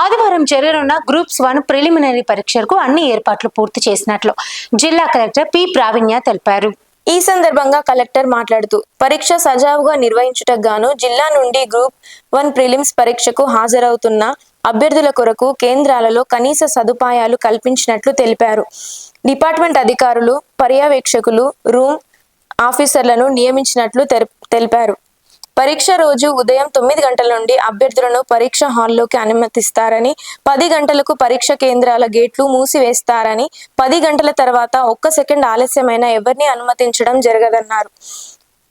ఆదివారం జరగనున్న groups one preliminary పరీక్షలకు అన్ని ఏర్పాట్లు పూర్తి చేసినట్లు జిల్లా కలెక్టర్ పి ప్రావీణ్య తెలిపారు. ఈ సందర్భంగా కలెక్టర్ మాట్లాడుతూ పరీక్ష సజావుగా నిర్వహించుటకు గాను జిల్లా నుండి గ్రూప్ వన్ ప్రిలిమ్స్ పరీక్షకు హాజరవుతున్న అభ్యర్థుల కొరకు కేంద్రాలలో కనీస సదుపాయాలు కల్పించినట్లు తెలిపారు. డిపార్ట్మెంట్ అధికారులు పర్యవేక్షకులు రూమ్ ఆఫీసర్లను నియమించినట్లు తెలిపారు. పరీక్ష రోజు ఉదయం తొమ్మిది గంటల నుండి అభ్యర్థులను పరీక్ష హాల్లోకి అనుమతిస్తారని పది గంటలకు పరీక్ష కేంద్రాల గేట్లు మూసివేస్తారని పది గంటల తర్వాత ఒక్క సెకండ్ ఆలస్యమైన ఎవరిని అనుమతించడం జరగదన్నారు.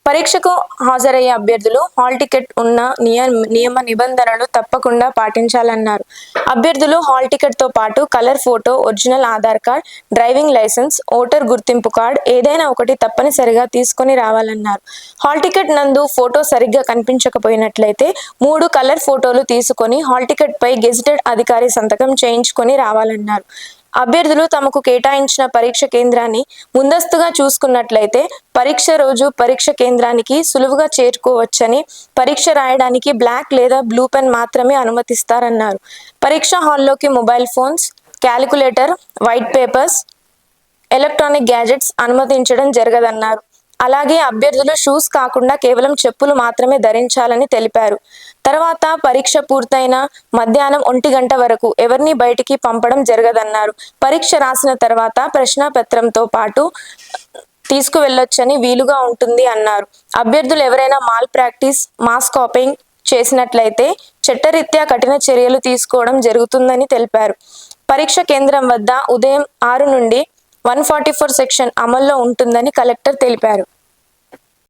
పరీక్షకు హాజరయ్యే అభ్యర్థులు హాల్ టికెట్ ఉన్న నియ నియమ నిబంధనలు తప్పకుండా పాటించాలన్నారు. అభ్యర్థులు హాల్ టికెట్తో పాటు colour photo original Aadhaar card driving licence voter గుర్తింపు కార్డ్ ఏదైనా ఒకటి తప్పనిసరిగా తీసుకొని రావాలన్నారు. హాల్ టికెట్ నందు ఫోటో సరిగ్గా కనిపించకపోయినట్లయితే మూడు కలర్ ఫోటోలు తీసుకొని హాల్ టికెట్ పై గెజిటెడ్ అధికారి సంతకం చేయించుకొని రావాలన్నారు. అభ్యర్థులు తమకు కేటాయించిన పరీక్ష కేంద్రాన్ని ముందస్తుగా చూసుకున్నట్లయితే పరీక్ష రోజు పరీక్ష కేంద్రానికి సులువుగా చేరుకోవచ్చని పరీక్ష రాయడానికి బ్లాక్ లేదా బ్లూ పెన్ మాత్రమే అనుమతిస్తారన్నారు. పరీక్ష హాల్లోకి mobile phones calculator white papers electronic gadgets అనుమతించడం జరగదన్నారు. అలాగే అభ్యర్థులు షూస్ కాకుండా కేవలం చెప్పులు మాత్రమే ధరించాలని తెలిపారు. తర్వాత పరీక్ష పూర్తయిన మధ్యాహ్నం ఒంటి గంట వరకు ఎవరిని బయటికి పంపడం జరగదన్నారు. పరీక్ష రాసిన తర్వాత ప్రశ్నాపత్రంతో పాటు తీసుకువెళ్ళొచ్చని వీలుగా ఉంటుంది అన్నారు. అభ్యర్థులు ఎవరైనా మాల్ ప్రాక్టీస్ మాస్ కాపింగ్ చేసినట్లయితే చట్టరీత్యా కఠిన చర్యలు తీసుకోవడం జరుగుతుందని తెలిపారు. పరీక్ష కేంద్రం వద్ద ఉదయం ఆరు నుండి వన్ ఫార్టీ ఫోర్ సెక్షన్ అమల్లో ఉంటుందని కలెక్టర్ తెలిపారు.